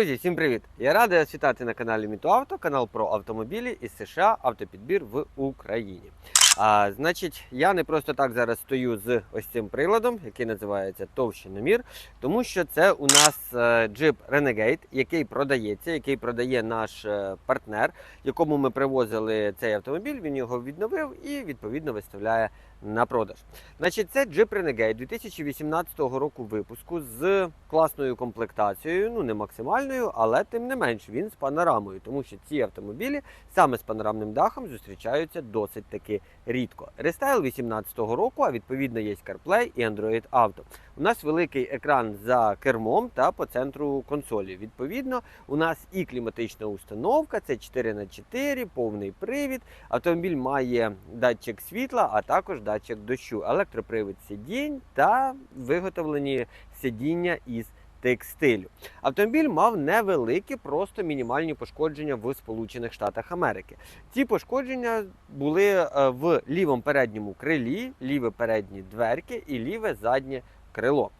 Друзі, всім привіт! Я радий вас вітати на каналі Мітоавто, канал про автомобілі із США, автопідбір в Україні. А, значить, я не просто так зараз стою з ось цим приладом, який називається товщиномір, тому що це у нас е, Jeep Renegade, який продається, який продає наш е, партнер, якому ми привозили цей автомобіль. Він його відновив і відповідно виставляє на продаж. Значить, це Jeep Renegade 2018 року випуску з класною комплектацією, ну не максимальною, але тим не менш він з панорамою, тому що ці автомобілі саме з панорамним дахом зустрічаються досить таки рідко. Рестайл 2018 року, а відповідно є CarPlay і Android Auto. У нас великий екран за кермом та по центру консолі. Відповідно, у нас і кліматична установка, це 4х4, повний привід. Автомобіль має датчик світла, а також датчик дощу, електропривід сидінь та виготовлені сидіння із текстилю. Автомобіль мав невеликі, просто мінімальні пошкодження в Сполучених Штатах Америки. Ці пошкодження були е, в лівому передньому крилі, ліве передні дверки і ліве заднє крило.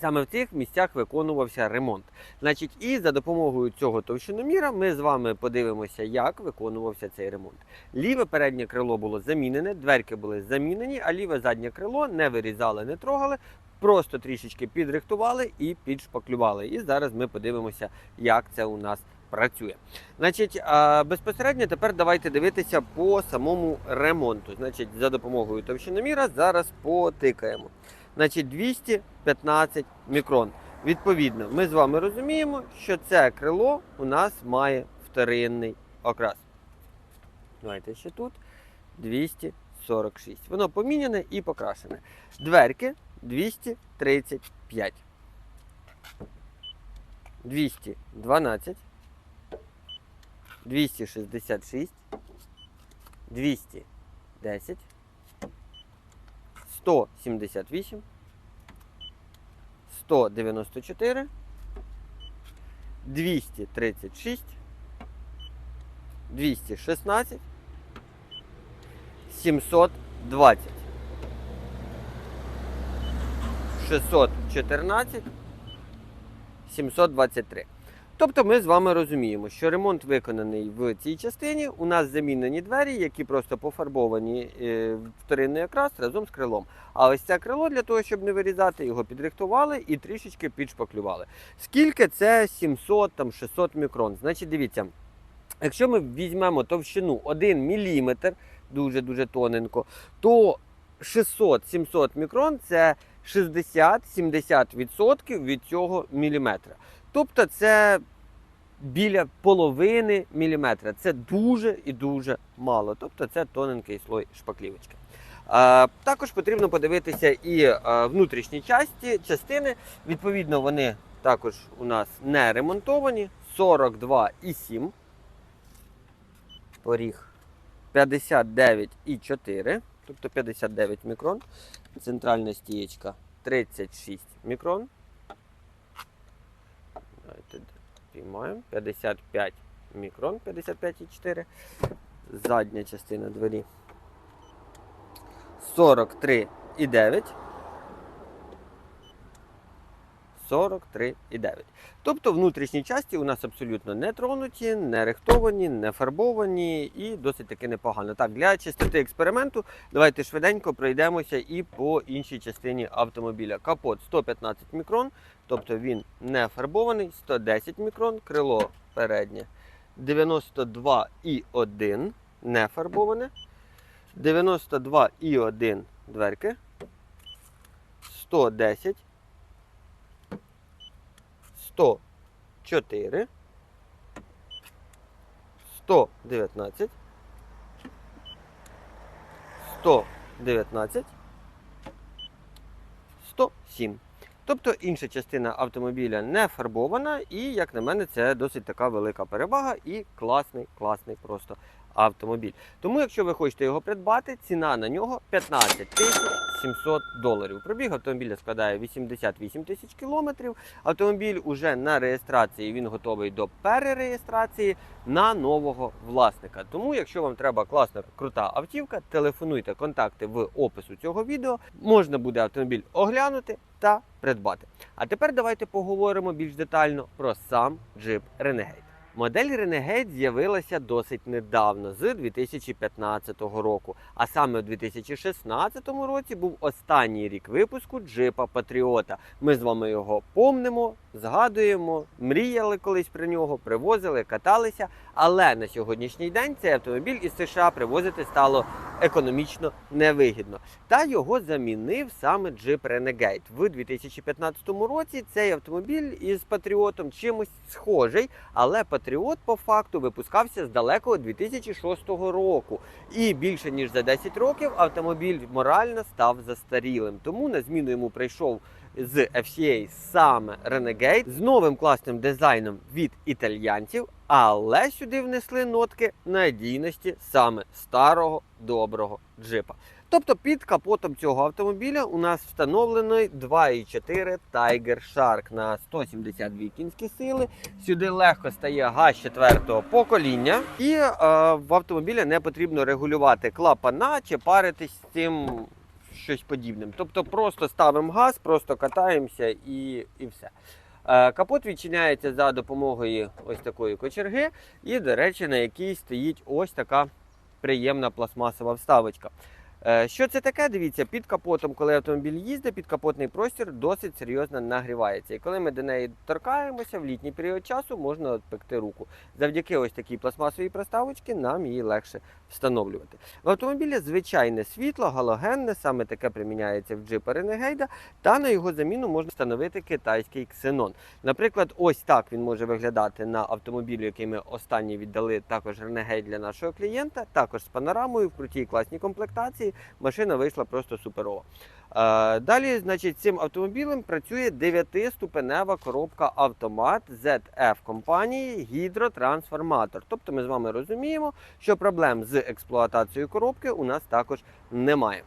Саме в цих місцях виконувався ремонт. Значить, і за допомогою цього товщиноміра ми з вами подивимося, як виконувався цей ремонт. Ліве переднє крило було замінене, дверки були замінені, а ліве заднє крило не вирізали, не трогали, просто трішечки підрихтували і підшпаклювали. І зараз ми подивимося, як це у нас працює. Значить, безпосередньо тепер давайте дивитися по самому ремонту. Значить, за допомогою товщиноміра зараз потикаємо. Значить, 215 мікрон. Відповідно, ми з вами розуміємо, що це крило у нас має вторинний окрас. Давайте ще тут 246. Воно поміняне і покрашене. Дверки 235. 212. 266. 210. 178. 194. 236. 216. 720. 614. 723. Тобто ми з вами розуміємо, що ремонт виконаний в цій частині. У нас замінені двері, які просто пофарбовані е, в вторинний окрас разом з крилом. А ось це крило для того, щоб не вирізати, його підрихтували і трішечки підшпаклювали. Скільки це 700 там 600 мікрон? Значить, дивіться, якщо ми візьмемо товщину 1 мм, дуже дуже тоненько, то 600-700 мікрон це 60-70% від цього міліметра. Тобто це біля половини міліметра. Це дуже і дуже мало. Тобто це тоненький слой шпаклівочки. Також потрібно подивитися і а, внутрішні часті, частини. Відповідно, вони також у нас не ремонтовані. 42,7. Поріг 59,4, тобто 59 мікрон. Центральна стієчка 36 мікрон. Давайте піймаємо. 55 мікрон, 55,4. Задня частина двері. 43,9. 43,9. Тобто внутрішні часті у нас абсолютно не тронуті, не рихтовані, не фарбовані і досить таки непогано. Так, для чистоти експерименту давайте швиденько пройдемося і по іншій частині автомобіля. Капот 115 мікрон, тобто він не фарбований, 110 мікрон, крило переднє 92,1 не фарбоване, 92,1 дверки, 110 104, 119, 119, 107. Тобто інша частина автомобіля не фарбована, і, як на мене, це досить така велика перевага і класний, класний просто автомобіль. Тому, якщо ви хочете його придбати, ціна на нього 15 тисяч 700 доларів. Пробіг автомобіля складає 88 тисяч кілометрів. Автомобіль уже на реєстрації, він готовий до перереєстрації на нового власника. Тому, якщо вам треба класна крута автівка, телефонуйте контакти в опису цього відео. Можна буде автомобіль оглянути, та придбати. А тепер давайте поговоримо більш детально про сам джип Renegade. Модель Renegade з'явилася досить недавно, з 2015 року. А саме у 2016 році був останній рік випуску джипа Патріота. Ми з вами його помнимо, згадуємо, мріяли колись про нього, привозили, каталися. Але на сьогоднішній день цей автомобіль із США привозити стало економічно невигідно. Та його замінив саме джип Renegade. В 2015 році цей автомобіль із Патріотом чимось схожий, але Патріот по факту випускався з далекого 2006 року. І більше ніж за 10 років автомобіль морально став застарілим. Тому на зміну йому прийшов з FCA саме Renegade з новим класним дизайном від італьянців, але сюди внесли нотки надійності саме старого доброго джипа. Тобто під капотом цього автомобіля у нас встановлений 2,4 Tiger Shark на 172 кінські сили. Сюди легко стає газ четвертого покоління, і е, в автомобіля не потрібно регулювати клапана чи паритись з цим щось подібним. Тобто просто ставимо газ, просто катаємося і, і все. Е, Капот відчиняється за допомогою ось такої кочерги, і, до речі, на якій стоїть ось така приємна пластмасова вставочка. Е, Що це таке? Дивіться, під капотом, коли автомобіль їздить, підкапотний простір досить серйозно нагрівається. І коли ми до неї торкаємося в літній період часу, можна пекти руку. Завдяки ось такій пластмасовій проставочці нам її легше встановлювати. В автомобілі звичайне світло, галогенне, саме таке приміняється в джипа Renegade, та на його заміну можна встановити китайський ксенон. Наприклад, ось так він може виглядати на автомобілі, який ми останній віддали також Renegade для нашого клієнта, також з панорамою в крутій класній комплектації. Машина вийшла просто суперова. Е, Далі, значить, цим автомобілем працює 9-ступенева коробка автомат ZF компанії гідротрансформатор. Тобто ми з вами розуміємо, що проблем з експлуатацією коробки у нас також немає.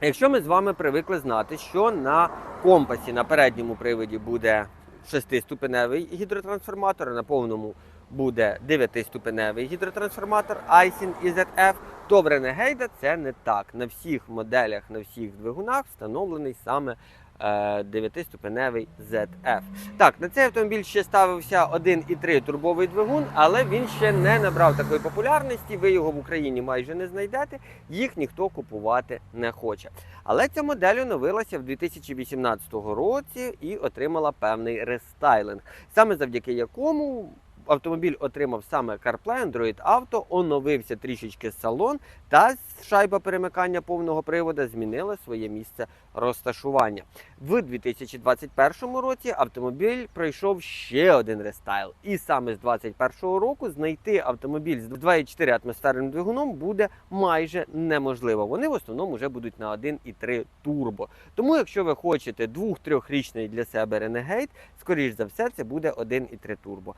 Якщо ми з вами привикли знати, що на компасі на передньому приводі буде 6-ступеневий гідротрансформатор, а на повному буде 9-ступеневий гідротрансформатор Aisin ZF, то в Renegade це не так. На всіх моделях, на всіх двигунах встановлений саме е, 9-ступеневий ZF. Так, на цей автомобіль ще ставився 1,3 турбовий двигун, але він ще не набрав такої популярності. Ви його в Україні майже не знайдете, їх ніхто купувати не хоче. Але ця модель оновилася в 2018 році і отримала певний рестайлинг, саме завдяки якому автомобіль отримав саме CarPlay, Android Auto, оновився трішечки салон, та шайба перемикання повного приводу змінила своє місце розташування. В 2021 році автомобіль пройшов ще один рестайл. І саме з 2021 року знайти автомобіль з 2,4 атмосферним двигуном буде майже неможливо. Вони в основному вже будуть на 1,3 турбо. Тому, якщо ви хочете 2-3-річний для себе Renegade, скоріш за все, це буде 1,3 турбо.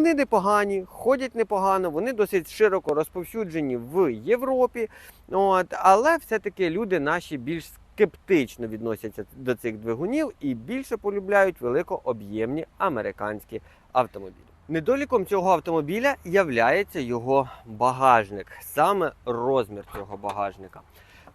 Двигуни непогані, ходять непогано, вони досить широко розповсюджені в Європі. От, але все-таки люди наші більш скептично відносяться до цих двигунів і більше полюбляють великооб'ємні американські автомобілі. Недоліком цього автомобіля являється його багажник, саме розмір цього багажника.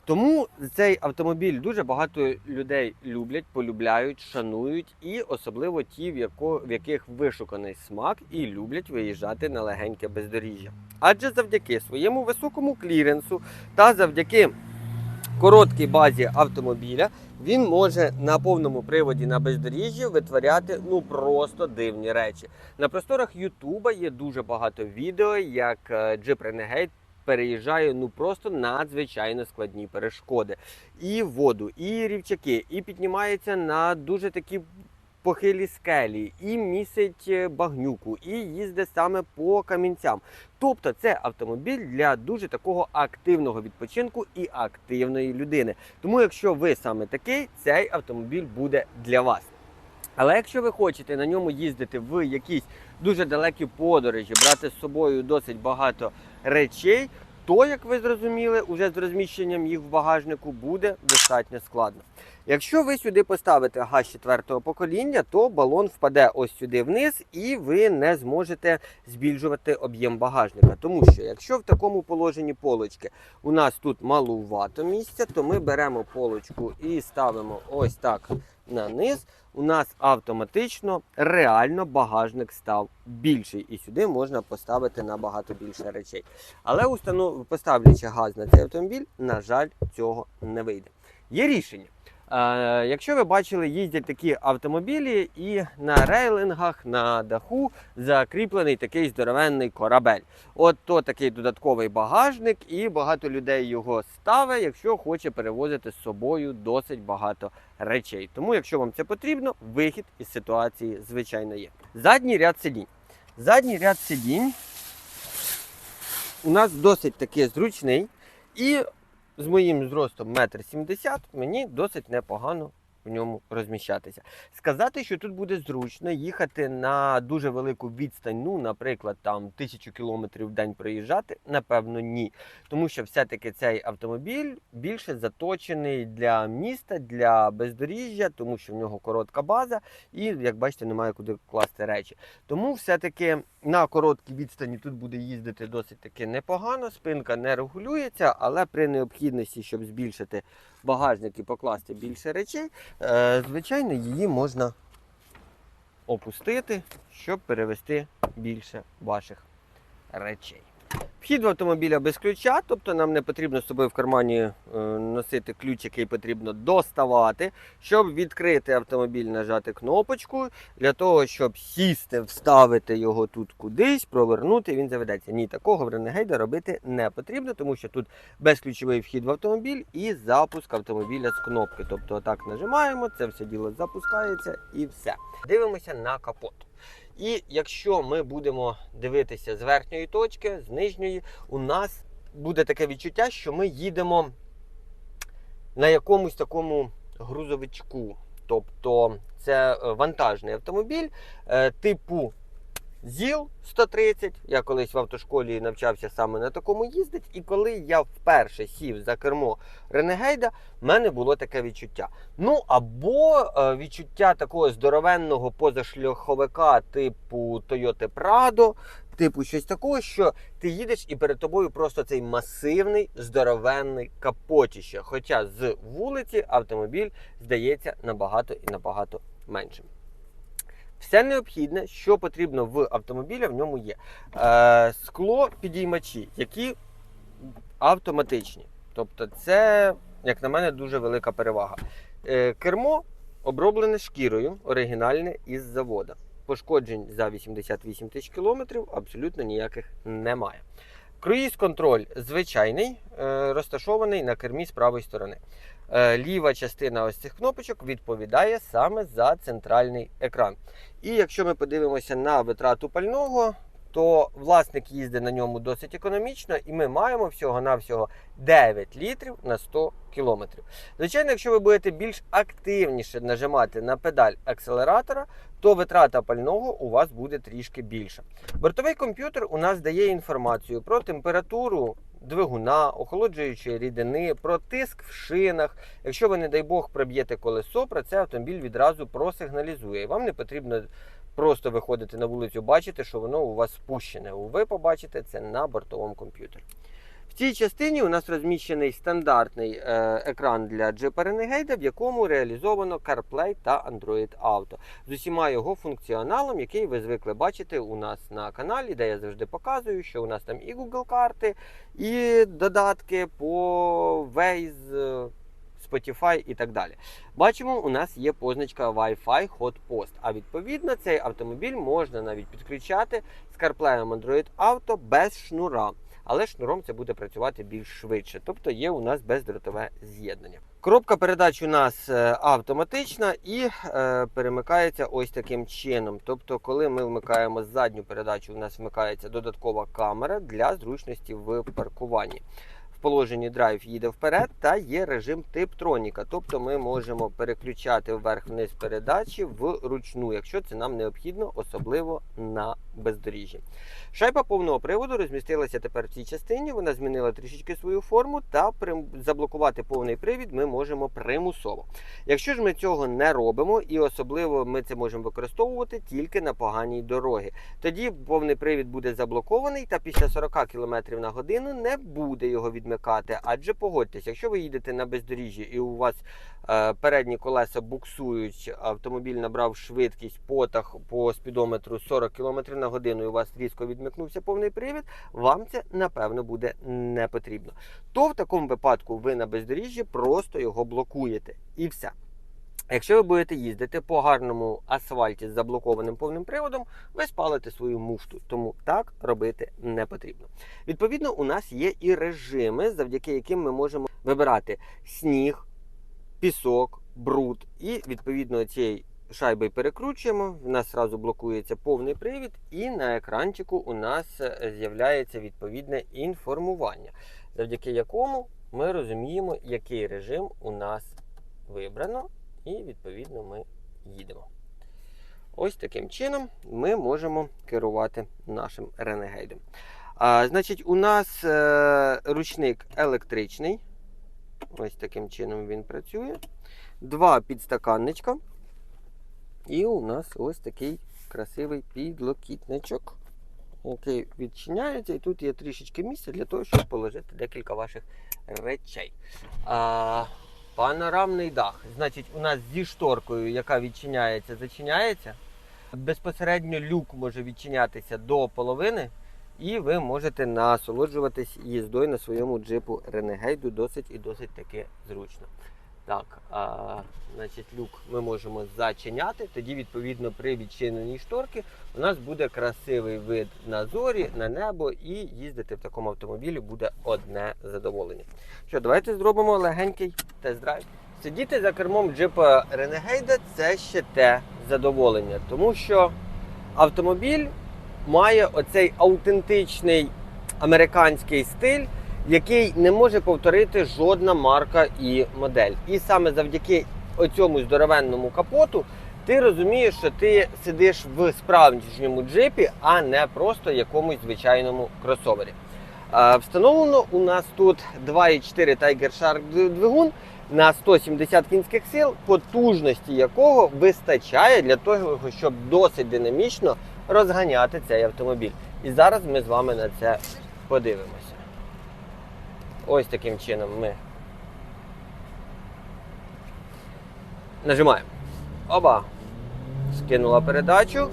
Тому цей автомобіль дуже багато людей люблять, полюбляють, шанують, і особливо ті, в, яко, в яких вишуканий смак і люблять виїжджати на легеньке бездоріжжя. Адже завдяки своєму високому кліренсу та завдяки короткій базі автомобіля він може на повному приводі на бездоріжжі витворяти ну просто дивні речі. На просторах Ютуба є дуже багато відео, як е, Jeep Renegade переїжджає ну просто надзвичайно складні перешкоди. І воду, і рівчаки, і піднімається на дуже такі похилі скелі, і місить е, багнюку, і їздить саме по камінцям. Тобто це автомобіль для дуже такого активного відпочинку і активної людини. Тому, якщо ви саме такий, цей автомобіль буде для вас. Але якщо ви хочете на ньому їздити в якісь дуже далекі подорожі, брати з собою досить багато речей, то, як ви зрозуміли, уже з розміщенням їх в багажнику буде достатньо складно. Якщо ви сюди поставите газ четвертого покоління, то балон впаде ось сюди вниз, і ви не зможете збільшувати об'єм багажника. Тому що якщо в такому положенні полочки у нас тут малувато місця, то ми беремо полочку і ставимо ось так на низ. У нас автоматично реально багажник став більший, і сюди можна поставити набагато більше речей. Але поставлячи газ на цей автомобіль, на жаль, цього не вийде. Є рішення. Якщо ви бачили, їздять такі автомобілі, і на рейлингах, на даху закріплений такий здоровенний корабель. От то такий додатковий багажник, і багато людей його ставить, якщо хоче перевозити з собою досить багато речей. Тому, якщо вам це потрібно, вихід із ситуації звичайно є. Задній ряд сидінь. Задній ряд сидінь у нас досить таки зручний. І з моїм зростом 1,70 м мені досить непогано в ньому розміщатися. Сказати, що тут буде зручно їхати на дуже велику відстань, ну, наприклад, там тисячу кілометрів в день проїжджати, напевно, ні. Тому що все-таки цей автомобіль більше заточений для міста, для бездоріжжя, тому що в нього коротка база, і, як бачите, немає куди класти речі. Тому все-таки на короткій відстані тут буде їздити досить таки непогано. Спинка не регулюється, але при необхідності, щоб збільшити багажник і покласти більше речей, е, звичайно, її можна опустити, щоб перевести більше ваших речей. Вхід в автомобіля без ключа, тобто нам не потрібно з собою в кармані е, носити ключ, який потрібно доставати. Щоб відкрити автомобіль, нажати кнопочку. Для того, щоб сісти, вставити його тут кудись, провернути, він заведеться. Ні, такого в Renegade робити не потрібно, тому що тут безключовий вхід в автомобіль і запуск автомобіля з кнопки. Тобто, отак нажимаємо, це все діло запускається і все. Дивимося на капот. І якщо ми будемо дивитися з верхньої точки, з нижньої, у нас буде таке відчуття, що ми їдемо на якомусь такому грузовичку. Тобто це е, вантажний автомобіль е, типу ЗІЛ 130. Я колись в автошколі навчався саме на такому їздити. І коли я вперше сів за кермо Ренегейда, в мене було таке відчуття. Ну або е, відчуття такого здоровенного позашляховика типу Toyota Prado, типу щось такого, що ти їдеш і перед тобою просто цей масивний здоровенний капотіще. Хоча з вулиці автомобіль здається набагато і набагато меншим. Все необхідне, що потрібно в автомобілі, в ньому є. Е, скло підіймачі, які автоматичні. Тобто, це, як на мене, дуже велика перевага. Е, кермо оброблене шкірою, оригінальне із завода. Пошкоджень за 88 тисяч кілометрів абсолютно ніяких немає. Круїз контроль звичайний, е, розташований на кермі з правої сторони. Е, Ліва частина ось цих кнопочок відповідає саме за центральний екран. І якщо ми подивимося на витрату пального, то власник їздить на ньому досить економічно, і ми маємо всього-навсього 9 літрів на 100 кілометрів. Звичайно, якщо ви будете більш активніше нажимати на педаль акселератора, то витрата пального у вас буде трішки більша. Бортовий комп'ютер у нас дає інформацію про температуру двигуна, охолоджуючої рідини, про тиск в шинах. Якщо ви, не дай Бог, проб'єте колесо, про це автомобіль відразу просигналізує. Вам не потрібно просто виходити на вулицю, бачити, що воно у вас спущене. Ви побачите це на бортовому комп'ютері. Цій частині у нас розміщений стандартний е, екран для Jeep Renegade, в якому реалізовано CarPlay та Android Auto з усіма його функціоналом, який ви звикли бачити у нас на каналі, де я завжди показую, що у нас там і Google карти, і додатки по Waze, Spotify і так далі. Бачимо, у нас є позначка Wi-Fi Hotpost, а відповідно цей автомобіль можна навіть підключати з CarPlay Android Auto без шнура. Але шнуром це буде працювати більш швидше, тобто є у нас бездротове з'єднання. Коробка передач у нас е, автоматична і е, перемикається ось таким чином. Тобто, коли ми вмикаємо задню передачу, у нас вмикається додаткова камера для зручності в паркуванні. Положенні драйв їде вперед, та є режим типтроніка. Тобто ми можемо переключати вверх-вниз передачі вручну, якщо це нам необхідно, особливо на бездоріжжі. Шайба повного приводу розмістилася тепер в цій частині. Вона змінила трішечки свою форму, та заблокувати повний привід ми можемо примусово. Якщо ж ми цього не робимо, і особливо ми це можемо використовувати тільки на поганій дорогі, тоді повний привід буде заблокований, та після 40 км на годину не буде його відмикати. Адже погодьтесь, якщо ви їдете на бездоріжжі і у вас е, передні колеса буксують, автомобіль набрав швидкість потах по спідометру 40 км на годину, і у вас різко відмикнувся повний привід, вам це напевно буде не потрібно. То в такому випадку ви на бездоріжжі просто його блокуєте і все. Якщо ви будете їздити по гарному асфальті з заблокованим повним приводом, ви спалите свою муфту, тому так робити не потрібно. Відповідно, у нас є і режими, завдяки яким ми можемо вибирати сніг, пісок, бруд, і відповідно цієї шайби перекручуємо. В нас одразу блокується повний привід, і на екранчику у нас е, з'являється відповідне інформування, завдяки якому ми розуміємо, який режим у нас вибрано, і відповідно ми їдемо. Ось таким чином ми можемо керувати нашим ренегейдом. А, значить, у нас е, ручник електричний. Ось таким чином він працює. Два підстаканничка. І у нас ось такий красивий підлокітничок, який відчиняється. І тут є трішечки місця для того, щоб положити декілька ваших речей. А, панорамний дах. Значить, у нас зі шторкою, яка відчиняється, зачиняється. Безпосередньо люк може відчинятися до половини. І ви можете насолоджуватись їздою на своєму джипу Renegade досить і досить таки зручно. Так, а, значить, люк ми можемо зачиняти. Тоді, відповідно, при відчиненні шторки у нас буде красивий вид на зорі, на небо, і їздити в такому автомобілі буде одне задоволення. Що, давайте зробимо легенький тест-драйв. Сидіти за кермом джипа Renegade – це ще те задоволення, тому що автомобіль має оцей аутентичний американський стиль, який не може повторити жодна марка і модель. І саме завдяки оцьому здоровенному капоту ти розумієш, що ти сидиш в справжньому джипі, а не просто якомусь звичайному кросовері. Встановлено у нас тут 2,4 Tiger Shark двигун на 170 кінських сил, потужності якого вистачає для того, щоб досить динамічно розганяти цей автомобіль. І зараз ми з вами на це подивимося. Ось таким чином ми нажимаємо. Оба. Скинула передачу.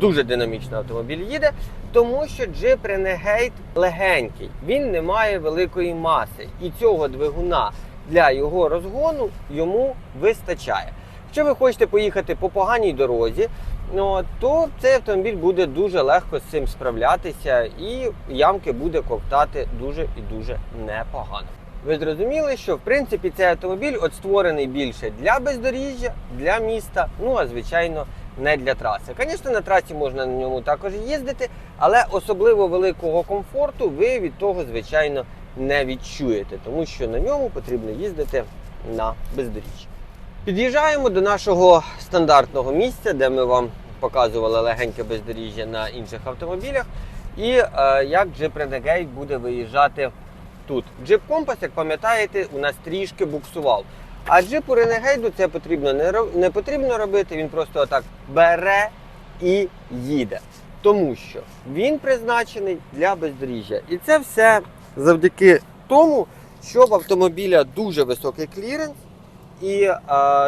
Дуже динамічно автомобіль їде, тому що Jeep Renegade легенький, він не має великої маси. І цього двигуна для його розгону йому вистачає. Якщо ви хочете поїхати по поганій дорозі, ну, то цей автомобіль буде дуже легко з цим справлятися і ямки буде ковтати дуже і дуже непогано. Ви зрозуміли, що в принципі цей автомобіль от створений більше для бездоріжжя, для міста, ну а звичайно не для траси. Звісно, на трасі можна на ньому також їздити, але особливо великого комфорту ви від того, звичайно, не відчуєте, тому що на ньому потрібно їздити на бездоріжжі. Під'їжджаємо до нашого стандартного місця, де ми вам показували легеньке бездоріжжя на інших автомобілях. І е, як Jeep Renegade буде виїжджати тут. Jeep Compass, як пам'ятаєте, у нас трішки буксував. А джипу Renegade це потрібно не, не потрібно робити, він просто отак бере і їде. Тому що він призначений для бездоріжжя. І це все завдяки тому, що в автомобіля дуже високий кліренс і е,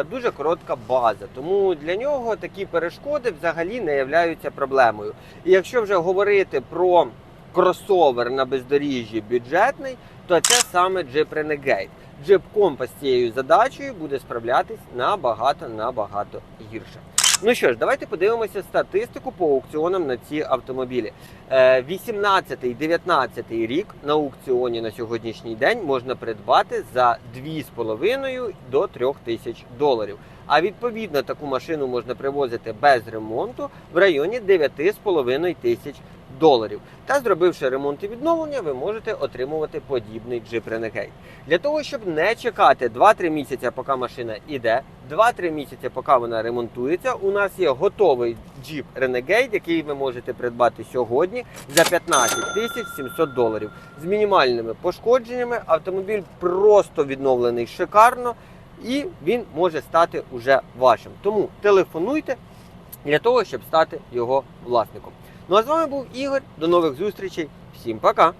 дуже коротка база. Тому для нього такі перешкоди взагалі не являються проблемою. І якщо вже говорити про кросовер на бездоріжжі бюджетний, то це саме Jeep Renegade. Jeep Compass з цією задачею буде справлятись набагато набагато гірше. Ну що ж, давайте подивимося статистику по аукціонам на ці автомобілі. 18-19 рік на аукціоні на сьогоднішній день можна придбати за 2,5 до 3 тисяч доларів. А відповідно таку машину можна привозити без ремонту в районі 9,5 тисяч доларів. Та зробивши ремонт і відновлення, ви можете отримувати подібний Jeep Renegade. Для того, щоб не чекати 2-3 місяці, поки машина іде, 2-3 місяці, поки вона ремонтується, у нас є готовий Jeep Renegade, який ви можете придбати сьогодні за 15 тисяч 700 доларів. З мінімальними пошкодженнями автомобіль просто відновлений шикарно, і він може стати уже вашим. Тому телефонуйте для того, щоб стати його власником. Ну а з вами був Ігор. До нових зустрічей. Всім пока!